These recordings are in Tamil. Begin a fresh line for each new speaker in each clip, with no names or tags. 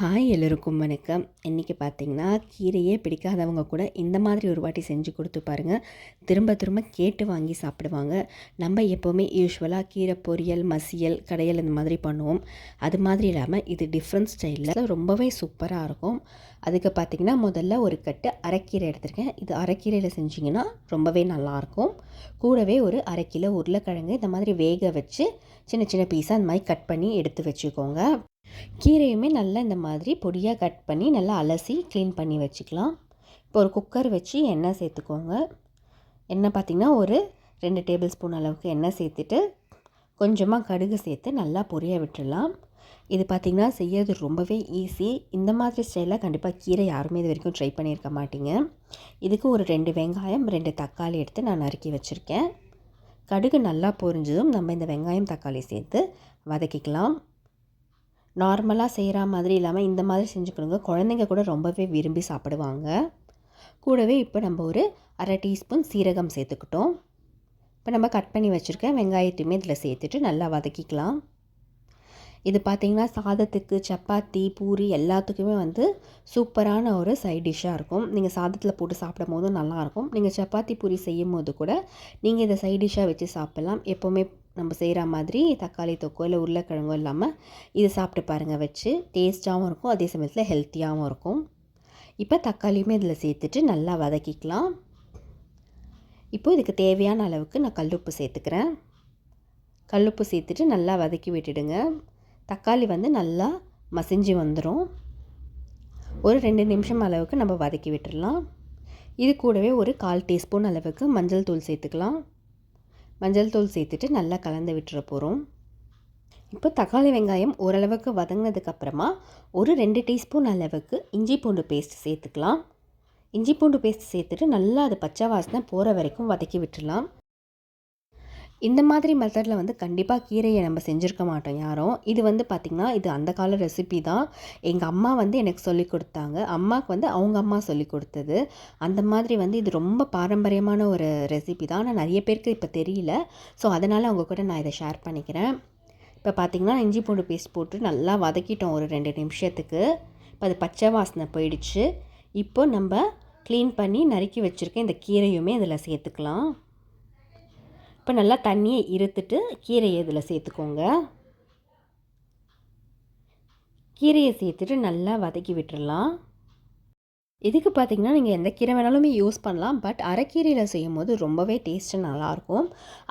ஹாய் எல்லோருக்கும் வணக்கம். இன்றைக்கி பார்த்தீங்கன்னா கீரையே பிடிக்காதவங்க கூட இந்த மாதிரி ஒரு வாட்டி செஞ்சு கொடுத்து பாருங்கள் திரும்ப திரும்ப கேட்டு வாங்கி சாப்பிடுவாங்க. நம்ம எப்போவுமே யூஸ்வலாக கீரை பொரியல் மசியல் கடையல் இந்த மாதிரி பண்ணுவோம். அது மாதிரி இல்லாமல் இது டிஃப்ரெண்ட் ஸ்டைலில் ரொம்பவே சூப்பராக இருக்கும். அதுக்கு பார்த்திங்கன்னா முதல்ல ஒரு கட்டு அரைக்கீரை எடுத்திருக்கேன். இது அரைக்கீரையில் செஞ்சிங்கன்னா ரொம்பவே நல்லாயிருக்கும் கூடவே ஒரு அரை கிலோ உருளைக்கிழங்கு இந்த மாதிரி வேக வச்சு சின்ன சின்ன பீஸாக இந்த மாதிரி கட் பண்ணி எடுத்து வச்சுக்கோங்க. கீரையுமே நல்லா இந்த மாதிரி பொடியாக கட் பண்ணி நல்லா அலசி க்ளீன் பண்ணி வச்சுக்கலாம். இப்போ ஒரு குக்கர் வச்சு எண்ணெய் சேர்த்துக்கோங்க. எண்ணெய் பார்த்திங்கன்னா ஒரு ரெண்டு டேபிள் ஸ்பூன் அளவுக்கு எண்ணெய் சேர்த்துட்டு கொஞ்சமாக கடுகு சேர்த்து நல்லா பொரிய விட்டுடலாம். இது பார்த்திங்கன்னா செய்யறது ரொம்பவே ஈஸி இந்த மாதிரி ஸ்டைலில் கண்டிப்பாக கீரை யாருமே இது வரைக்கும் ட்ரை பண்ணியிருக்க மாட்டிங்க. இதுக்கு ஒரு ரெண்டு வெங்காயம் ரெண்டு தக்காளி எடுத்து நான் நறுக்கி வச்சுருக்கேன். கடுகு நல்லா பொரிஞ்சதும் நம்ம இந்த வெங்காயம் தக்காளி சேர்த்து வதக்கிக்கலாம். நார்மலாக செய்கிற மாதிரி இல்லாமல் இந்த மாதிரி செஞ்சு கொடுங்க குழந்தைங்க கூட ரொம்பவே விரும்பி சாப்பிடுவாங்க. கூடவே இப்போ நம்ம ஒரு அரை டீஸ்பூன் சீரகம் சேர்த்துக்கிட்டோம். இப்போ நம்ம கட் பண்ணி வச்சுருக்க வெங்காயத்தையுமே இதில் சேர்த்துட்டு நல்லா வதக்கிக்கலாம். இது பார்த்திங்கன்னா சாதத்துக்கு சப்பாத்தி பூரி எல்லாத்துக்குமே வந்து சூப்பரான ஒரு சைட் டிஷ்ஷாக இருக்கும். நீங்கள் சாதத்தில் போட்டு சாப்பிடும் போதும் நல்லாயிருக்கும் நீங்கள் சப்பாத்தி பூரி செய்யும் போது கூட நீங்கள் இதை சைட் டிஷ்ஷாக வச்சு சாப்பிட்லாம். எப்போவுமே நம்ம செய்கிற மாதிரி தக்காளி தொக்கோ இல்லை உருளைக்கிழங்கோ இல்லாமல் இது சாப்பிட்டு பாருங்கள் வச்சு டேஸ்ட்டாகவும் இருக்கும் அதே சமயத்தில் ஹெல்த்தியாகவும் இருக்கும். இப்போ தக்காளியுமே இதில் சேர்த்துட்டு நல்லா வதக்கிக்கலாம். இப்போது இதுக்கு தேவையான அளவுக்கு நான் கல்லுப்பு சேர்த்துக்கிறேன். கல்லுப்பு சேர்த்துட்டு நல்லா வதக்கி விட்டுடுங்க. தக்காளி வந்து நல்லா மசிஞ்சு வந்துடும். ஒரு ரெண்டு நிமிஷம் அளவுக்கு நம்ம வதக்கி விட்டுடலாம். இது கூடவே ஒரு கால் டீஸ்பூன் அளவுக்கு மஞ்சள் தூள் சேர்த்துக்கலாம். மஞ்சள் தூள் சேர்த்துட்டு நல்லா கலந்து விட்டுற போகிறோம் இப்போ தக்காளி வெங்காயம் ஓரளவுக்கு வதங்கினதுக்கப்புறமா ஒரு ரெண்டு டீஸ்பூன் அளவுக்கு இஞ்சி பூண்டு பேஸ்ட் சேர்த்துக்கலாம். இஞ்சி பூண்டு பேஸ்ட் சேர்த்துட்டு நல்லா அது பச்சை வாசனை போகிற வரைக்கும் வதக்கி விட்டுடலாம். இந்த மாதிரி மெத்தடில் வந்து கண்டிப்பாக கீரையை நம்ம செஞ்சுருக்க மாட்டோம் யாரும். இது வந்து பார்த்திங்கன்னா இது அந்த கால ரெசிபி தான். எங்கள் அம்மா வந்து எனக்கு சொல்லி கொடுத்தாங்க. அம்மாவுக்கு வந்து அவங்க அம்மா சொல்லி கொடுத்தது. அந்த மாதிரி வந்து இது ரொம்ப பாரம்பரியமான ஒரு ரெசிபி தான். ஆனால் நிறைய பேருக்கு இப்போ தெரியல. ஸோ அதனால் அவங்க கூட நான் இதை ஷேர் பண்ணிக்கிறேன். இப்போ பார்த்திங்கன்னா இஞ்சி பூண்டு பேஸ்ட் போட்டு நல்லா வதக்கிட்டோம் ஒரு ரெண்டு நிமிஷத்துக்கு. இப்போ அது பச்சை வாசனை போயிடுச்சு. இப்போ நம்ம க்ளீன் பண்ணி நறுக்கி வச்சுருக்கேன் இந்த கீரையுமே இதில் சேர்த்துக்கலாம். இப்போ நல்லா தண்ணியை இருத்துட்டு கீரையை இதில் சேர்த்துக்கோங்க. கீரையை சேர்த்துட்டு நல்லா வதக்கி விட்டுடலாம் இதுக்கு பார்த்திங்கன்னா நீங்கள் எந்த கீரை வேணாலுமே யூஸ் பண்ணலாம். பட் அரைக்கீரையில் செய்யும் போது ரொம்பவே டேஸ்ட்டு நல்லாயிருக்கும்.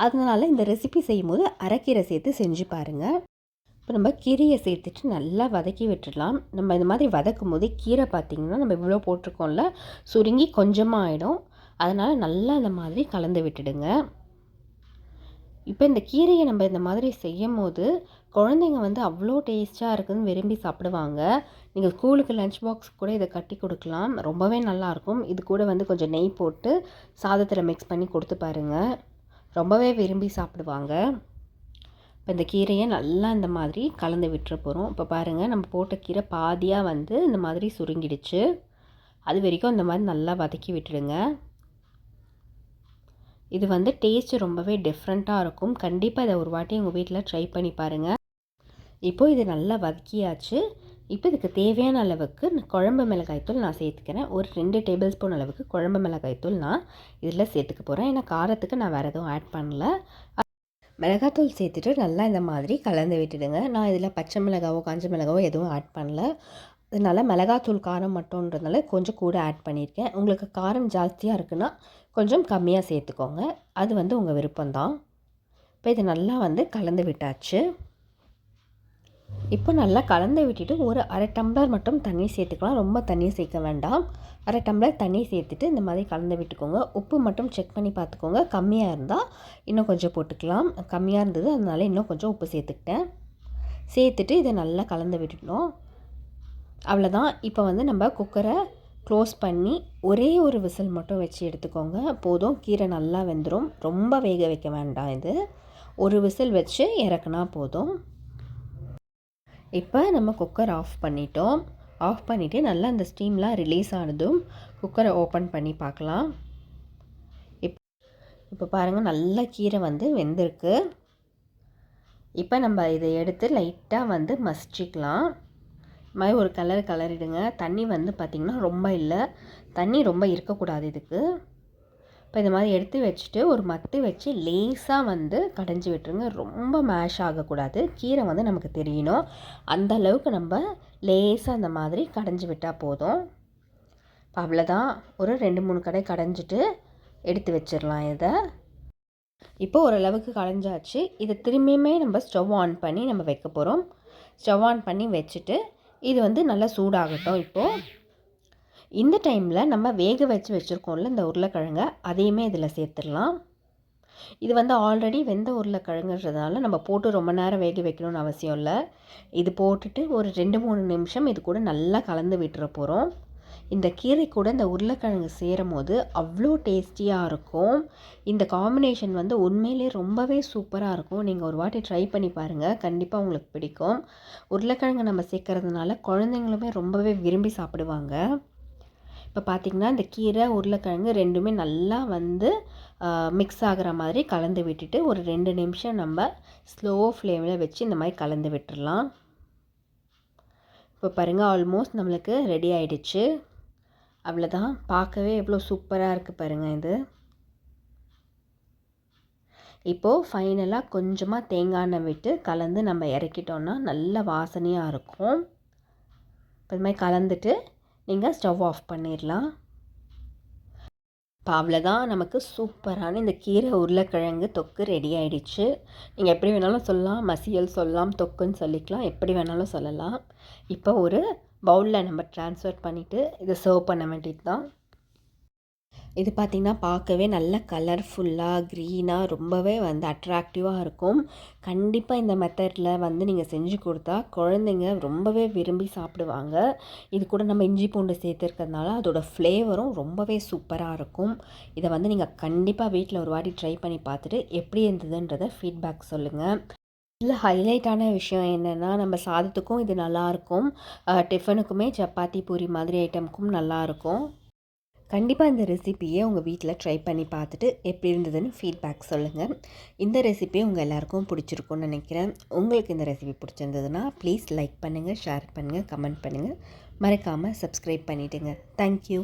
அதனால் இந்த ரெசிபி செய்யும் போது அரைக்கீரை சேர்த்து செஞ்சு பாருங்கள் இப்போ நம்ம கீரையை சேர்த்துட்டு நல்லா வதக்கி விட்டுடலாம் நம்ம இந்த மாதிரி வதக்கும் போது கீரை பார்த்திங்கன்னா நம்ம இவ்வளோ போட்டிருக்கோம்ல சுருங்கி கொஞ்சமாக ஆகிடும் அதனால் நல்லா அந்த மாதிரி கலந்து விட்டுடுங்க. இப்போ இந்த கீரையை நம்ம இந்த மாதிரி செய்யும் போது குழந்தைங்க வந்து அவ்வளோ டேஸ்ட்டாக இருக்குதுன்னு விரும்பி சாப்பிடுவாங்க. நீங்கள் ஸ்கூலுக்கு லஞ்ச் பாக்ஸ் கூட இதை கட்டி கொடுக்கலாம். ரொம்பவே நல்லாயிருக்கும் இது கூட வந்து கொஞ்சம் நெய் போட்டு சாதத்தில் மிக்ஸ் பண்ணி கொடுத்து பாருங்கள் ரொம்பவே விரும்பி சாப்பிடுவாங்க. இப்போ இந்த கீரையை நல்லா இந்த மாதிரி கலந்து விட்டுற போகிறோம் இப்போ பாருங்கள் நம்ம போட்ட கீரை பாதியாக வந்து இந்த மாதிரி சுருங்கிடுச்சு. அது வரைக்கும் இந்த மாதிரி நல்லா வதக்கி விட்டுடுங்க. இது வந்து டேஸ்ட்டு ரொம்பவே டிஃப்ரெண்ட்டாக இருக்கும். கண்டிப்பாக இதை ஒரு வாட்டி உங்கள் வீட்டில் ட்ரை பண்ணி பாருங்கள் இப்போது இது நல்லா வதக்கியாச்சு. இப்போ இதுக்கு தேவையான அளவுக்கு குழம்பு மிளகாய்த்தூள் நான் சேர்த்துக்கிறேன். ஒரு ரெண்டு டேபிள் ஸ்பூன் அளவுக்கு குழம்பு மிளகாய்த்தூள் நான் இதில் சேர்த்துக்க போகிறேன் ஏன்னா காரத்துக்கு நான் வேறு எதுவும் ஆட் பண்ணல. மிளகாத்தூள் சேர்த்துட்டு நல்லா இந்த மாதிரி கலந்து விட்டுடுங்க. நான் இதில் பச்சை மிளகாவோ காஞ்ச மிளகாவோ எதுவும் ஆட் பண்ணல. அதனால் மிளகாத்தூள் காரம் மட்டும்ன்றதுனால கொஞ்சம் கூட ஆட் பண்ணியிருக்கேன். உங்களுக்கு காரம் ஜாஸ்தியாக இருக்குன்னா கொஞ்சம் கம்மியாக சேர்த்துக்கோங்க. அது வந்து உங்கள் விருப்பம்தான். இப்போ இது நல்லா வந்து கலந்து விட்டாச்சு. இப்போ நல்லா கலந்து விட்டுட்டு ஒரு அரை டம்ளர் மட்டும் தண்ணி சேர்த்துக்கலாம். ரொம்ப தண்ணி சேர்க்க வேண்டாம். அரை டம்ளர் தண்ணி சேர்த்துட்டு இந்த மாதிரி கலந்து விட்டுக்கோங்க. உப்பு மட்டும் செக் பண்ணி பார்த்துக்கோங்க. கம்மியாக இருந்தால் இன்னும் கொஞ்சம் போட்டுக்கலாம். கம்மியாக இருந்தது அதனால இன்னும் கொஞ்சம் உப்பு சேர்த்துக்கிட்டேன். சேர்த்துட்டு இதை நல்லா கலந்து விட்டுட்டோம். அவ்வளோதான் இப்போ வந்து நம்ம குக்கரை க்ளோஸ் பண்ணி ஒரே ஒரு விசில் மட்டும் வச்சு எடுத்துக்கோங்க. போதும். கீரை நல்லா வெந்துடும் ரொம்ப வேக வைக்க வேண்டாம் இது. ஒரு விசில் வச்சு இறக்குனா போதும். இப்போ நம்ம குக்கர் ஆஃப் பண்ணிட்டோம். ஆஃப் பண்ணிவிட்டு நல்லா அந்த ஸ்டீம்லாம் ரிலீஸ் ஆனதும் குக்கரை ஓப்பன் பண்ணி பார்க்கலாம். இப் இப்போ பாருங்கள் நல்லா கீரை வந்து வெந்திருக்கு. இப்போ நம்ம இதை எடுத்து லைட்டாக வந்து மசிச்சிக்கலாம். மாதிரி ஒரு கலர் கலரிடுங்க தண்ணி வந்து பார்த்திங்கன்னா ரொம்ப இல்லை. தண்ணி ரொம்ப இருக்கக்கூடாது இதுக்கு. இப்போ இந்த மாதிரி எடுத்து வச்சுட்டு ஒரு மத்து வச்சு லேஸாக வந்து கடைஞ்சி விட்டுருங்க. ரொம்ப மேஷ் ஆகக்கூடாது. கீரை வந்து நமக்கு தெரியணும். அந்த அளவுக்கு நம்ம லேஸாக அந்த மாதிரி கடைஞ்சி விட்டால் போதும். இப்போ அவ்வளோதான் ஒரு ரெண்டு மூணு கடை கடைஞ்சிட்டு எடுத்து வச்சிடலாம் இதை. இப்போ ஓரளவுக்கு கடைஞ்சாச்சு. இதை திரும்பியுமே நம்ம ஸ்டவ் ஆன் பண்ணி நம்ம வைக்க போகிறோம் ஸ்டவ் ஆன் பண்ணி வச்சுட்டு இது வந்து நல்லா சூடாகட்டும் இப்போது இந்த டைமில் நம்ம வேக வச்சு வச்சுருக்கோம்ல இந்த உருளைக்கிழங்க அதையுமே இதில் சேர்த்துடலாம். இது வந்து ஆல்ரெடி வெந்த உருளைக்கிழங்குன்றதுனால நம்ம போட்டு ரொம்ப நேரம் வேக வைக்கணும்னு அவசியம் இல்லை. இது போட்டுட்டு ஒரு ரெண்டு மூணு நிமிஷம் இது கூட நல்லா கலந்து விட்டுற போகிறோம் இந்த கீரை கூட இந்த உருளைக்கிழங்கு சேரும் போது அவ்வளோ டேஸ்டியாக இருக்கும். இந்த காம்பினேஷன் வந்து உண்மையிலே ரொம்பவே சூப்பராக இருக்கும். நீங்கள் ஒரு வாட்டி ட்ரை பண்ணி பாருங்கள் கண்டிப்பாக உங்களுக்கு பிடிக்கும். உருளைக்கிழங்கு நம்ம சேர்க்கறதுனால குழந்தைங்களுமே ரொம்பவே விரும்பி சாப்பிடுவாங்க. இப்போ பார்த்திங்கன்னா இந்த கீரை உருளைக்கிழங்கு ரெண்டுமே நல்லா வந்து மிக்ஸ் ஆகிற மாதிரி கலந்து விட்டுட்டு ஒரு ரெண்டு நிமிஷம் நம்ம ஸ்லோ ஃப்ளேமில் வச்சு இந்த மாதிரி கலந்து விட்டுடலாம் இப்போ பாருங்கள் ஆல்மோஸ்ட் நம்மளுக்கு ரெடி ஆகிடுச்சு அவ்வளோதான் பார்க்கவே எவ்வளோ சூப்பராக இருக்குது பாருங்கள் இது. இப்போது ஃபைனலாக கொஞ்சமாக தேங்காய் எண்ணெய் விட்டு கலந்து நம்ம இறக்கிட்டோன்னா நல்ல வாசனையாக இருக்கும். இப்போ இது மாதிரி கலந்துட்டு நீங்கள் ஸ்டவ் ஆஃப் பண்ணிடலாம் இப்போ அவ்வளோதான் நமக்கு சூப்பரான இந்த கீரை உருளைக்கிழங்கு தொக்கு ரெடி ஆகிடுச்சு நீங்கள் எப்படி வேணாலும் சொல்லலாம். மசியல் சொல்லலாம். தொக்குன்னு சொல்லிக்கலாம். எப்படி வேணாலும் சொல்லலாம். இப்போ ஒரு பவுலில் நம்ம டிரான்ஸ்ஃபர் பண்ணிவிட்டு இதை சர்வ் பண்ண வேண்டியது தான் இது பார்த்திங்கன்னா பார்க்கவே நல்ல கலர்ஃபுல்லாக க்ரீனாக ரொம்பவே வந்து அட்ராக்டிவாக இருக்கும். கண்டிப்பாக இந்த மெத்தடில் வந்து நீங்கள் செஞ்சு கொடுத்தா குழந்தைங்க ரொம்பவே விரும்பி சாப்பிடுவாங்க. இது கூட நம்ம இஞ்சி பூண்டு சேர்த்துருக்கிறதுனால அதோட ஃப்ளேவரும் ரொம்பவே சூப்பராக இருக்கும். இதை வந்து நீங்கள் கண்டிப்பாக வீட்டில் ஒரு வாட்டி ட்ரை பண்ணி பார்த்துட்டு எப்படி இருந்ததுன்றதை ஃபீட்பேக் சொல்லுங்கள் இதில் ஹைலைட்டான விஷயம் என்னென்னா நம்ம சாதத்துக்கும் இது நல்லாயிருக்கும் டிஃபனுக்குமே சப்பாத்தி பூரி மாதிரி ஐட்டமுக்கும் நல்லாயிருக்கும் கண்டிப்பாக இந்த ரெசிப்பியை உங்கள் வீட்டில் ட்ரை பண்ணி பார்த்துட்டு எப்படி இருந்ததுன்னு ஃபீட்பேக் சொல்லுங்கள் இந்த ரெசிபி உங்கள் எல்லாருக்கும் பிடிச்சிருக்கும்னு நினைக்கிறேன். உங்களுக்கு இந்த ரெசிபி பிடிச்சிருந்ததுன்னா ப்ளீஸ் லைக் பண்ணுங்கள் ஷேர் பண்ணுங்கள் கமெண்ட் பண்ணுங்கள் மறக்காமல் சப்ஸ்கிரைப் பண்ணிவிடுங்க தேங்க்யூ